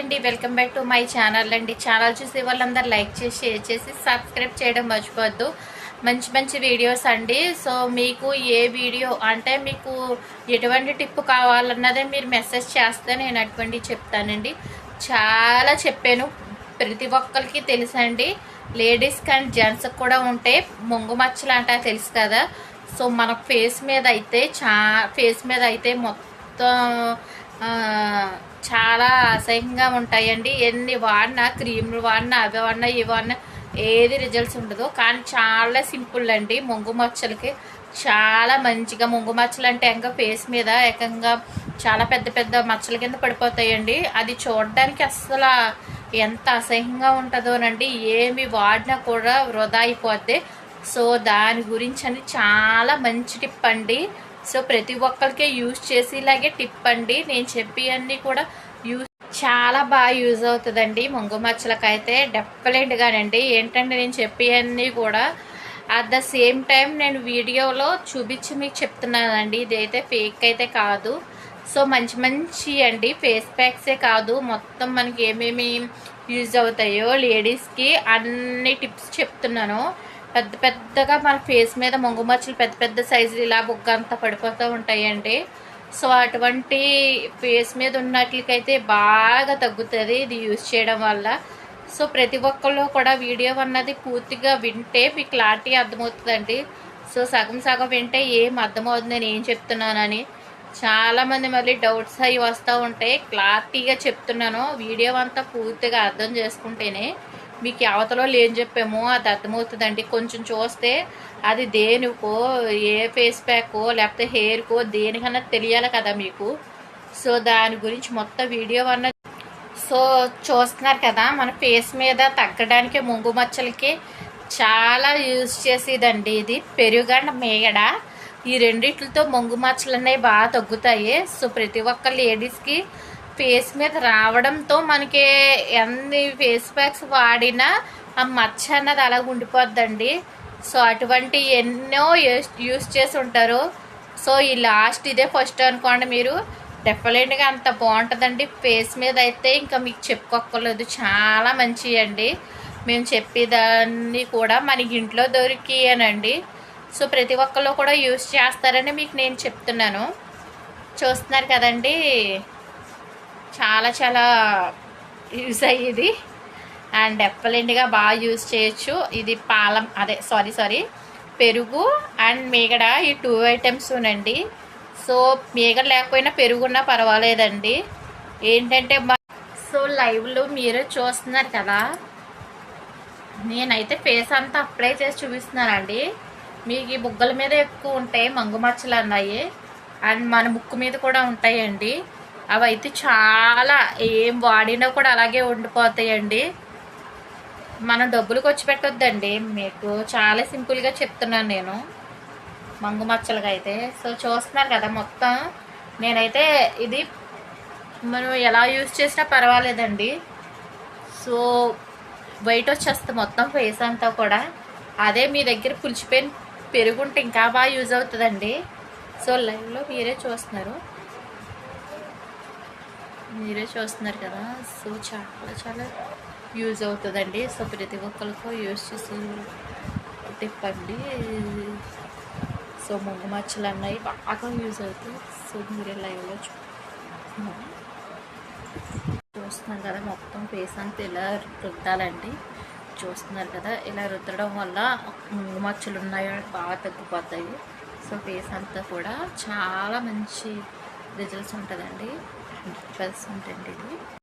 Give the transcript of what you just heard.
అండి. Welcome back to my channel అండి. Channel చూసి వాళ్ళందరూ లైక్ చేసి షేర్ చేసి సబ్స్క్రైబ్ చేయడం మర్చిపోవద్దు. మంచి మంచి వీడియోస్ అండి. సో మీకు ఏ వీడియో అంటే మీకు ఎటువంటి టిప్ కావాలన్నదే మీరు మెసేజ్ చేస్తే నేను అటువంటి చెప్తానండి. చాలా చెప్పాను. ప్రతి ఒక్కరికి తెలుసండి లేడీస్ అండ్ జెంట్స్కి కూడా ఉంటే ముంగు మచ్చలు అంట తెలుసు కదా. సో మన ఫేస్ మీద అయితే చా ఫేస్ మీద అయితే మొత్తం చాలా అసహ్యంగా ఉంటాయండి. ఎన్ని వాడినా క్రీములు వాడినా అవి వాడినా ఇవి వాడినా ఏది రిజల్ట్స్ ఉండదు. కానీ చాలా సింపుల్ అండి. ముంగు మచ్చలకి చాలా మంచిగా ముంగు మచ్చలు అంటే ఇంకా ఫేస్ మీద ఏకంగా చాలా పెద్ద పెద్ద మచ్చల కింద పడిపోతాయండి. అది చూడడానికి అస్సలు ఎంత అసహ్యంగా ఉంటుందోనండి ఏమి వాడినా కూడా వృధా అయిపోద్ది. సో దాని గురించి అని చాలా మంచి టిప్ అండి. సో ప్రతి ఒక్కరికి యూజ్ చేసేలాగే టిప్ అండి. నేను చెప్పి అన్ని కూడా యూజ్ చాలా బాగా యూజ్ అవుతుందండి. ముంగు మచ్చలకైతే డెఫినెట్గానండి. ఏంటంటే నేను చెప్పి అన్ని కూడా అట్ ద సేమ్ టైం నేను వీడియోలో చూపించి మీకు చెప్తున్నానండి. ఇదైతే ఫేక్ అయితే కాదు. సో మంచి మంచి అండి. ఫేస్ ప్యాక్సే కాదు. మొత్తం మనకి ఏమేమి యూజ్ అవుతాయో లేడీస్కి అన్ని టిప్స్ చెప్తున్నాను. పెద్ద పెద్దగా మన ఫేస్ మీద మొంగు మచ్చలు పెద్ద పెద్ద సైజులు ఇలా బుగ్గ అంతా పడిపోతూ ఉంటాయండి. సో అటువంటి ఫేస్ మీద ఉన్నట్లకైతే బాగా తగ్గుతుంది ఇది యూజ్ చేయడం వల్ల. సో ప్రతి ఒక్కళ్ళు కూడా వీడియో అన్నది పూర్తిగా వింటే మీకు క్లారిటీ అర్థమవుతుందండి. సో సగం సగం వింటే ఏం అర్థమవుతుంది నేను ఏం చెప్తున్నానని. చాలామంది మళ్ళీ డౌట్స్ అవి వస్తూ ఉంటాయి క్లారిటీగా చెప్తున్నాను. వీడియో అంతా పూర్తిగా అర్థం చేసుకుంటేనే. మీకు అవతలో లేని చెప్పామో అది అర్థమవుతుందండి. కొంచెం చూస్తే అది దేనికో ఏ ఫేస్ ప్యాకో లేకపోతే హెయిర్కో దేనికన్నా తెలియాలి కదా మీకు. సో దాని గురించి మొత్తం వీడియో అన్నది సో చూస్తున్నారు కదా మన ఫేస్ మీద తగ్గడానికి ముంగు మచ్చలకి చాలా యూజ్ చేసేదండి ఇది. పెరుగండ మేగడ ఈ రెండిట్లతో ముంగు మచ్చలు అనేవి బాగా తగ్గుతాయి. సో ప్రతి ఒక్క లేడీస్కి ఫేస్ మీద రావడంతో మనకి ఎన్ని ఫేస్ ప్యాక్స్ వాడినా ఆ మచ్చ అన్నది అలా ఉండిపోద్దండి. సో అటువంటి ఎన్నో యూస్ చేసి ఉంటారు. సో ఈ లాస్ట్ ఇదే ఫస్ట్ అనుకోండి మీరు. డెఫినెట్గా అంత బాగుంటుందండి. ఫేస్ మీద అయితే ఇంకా మీకు చెప్పుకోక్కర్లేదు. చాలా మంచివి అండి మేము చెప్పేదాన్ని కూడా మనకి ఇంట్లో దొరికియనండి. సో ప్రతి ఒక్కళ్ళు కూడా యూస్ చేస్తారని మీకు నేను చెప్తున్నాను. చూస్తున్నారు కదండి. చాలా చాలా యూజ్ అయ్యేది. అండ్ డెఫినెట్గా బాగా యూజ్ చేయొచ్చు. ఇది పాలం అదే సారీ సారీ పెరుగు అండ్ మీగడ ఈ టూ ఐటమ్స్ అండి సో మీగడ లేకపోయినా పెరుగున్నా పర్వాలేదండి. ఏంటంటే సో లైవ్లో మీరే చూస్తున్నారు కదా. నేనైతే ఫేస్ అంతా అప్లై చేసి చూపిస్తున్నానండి. మీకు ఈ బుగ్గల మీద ఎక్కువ ఉంటాయి మంగు మచ్చలు అన్నాయి. అండ్ మన ముక్కు మీద కూడా ఉంటాయండి. అవైతే చాలా ఏం వాడినా కూడా అలాగే ఉండిపోతాయండి. మనం డబ్బులు ఖర్చు పెట్టొద్దండి. మీకు చాలా సింపుల్గా చెప్తున్నాను నేను. మంగు మచ్చలుగా అయితే. సో చూస్తున్నారు కదా మొత్తం. నేనైతే ఇది మనం ఎలా యూజ్ చేసినా పర్వాలేదండి. సో వైట్ వచ్చేస్తుంది మొత్తం ఫేస్ అంతా కూడా. అదే మీ దగ్గర పులిచిపోయిన పెరుగుంటే ఇంకా బాగా యూజ్ అవుతుందండి. సో లైవ్లో మీరే చూస్తున్నారు. మీరే చూస్తున్నారు కదా. సో చాలా చాలా యూజ్ అవుతుందండి. సో ప్రతి ఒక్కరికి యూజ్ చేసి తిప్పండి. సో మొంగు మచ్చలు అన్నాయి బాగా యూజ్ అవుతాయి. సో మీరే లైవ్లో చూస్తున్నాం కదా మొత్తం ఫేస్ అంతా ఇలా రుద్దాలండి. చూస్తున్నారు కదా ఇలా రుద్దడం వల్ల ముంగు మచ్చలు ఉన్నాయో బాగా తగ్గిపోతాయి. సో ఫేస్ అంతా కూడా చాలా మంచి రిజల్ట్స్ ఉంటుందండి. ట్వెల్వ్ పర్సెంట్ అండి ఇది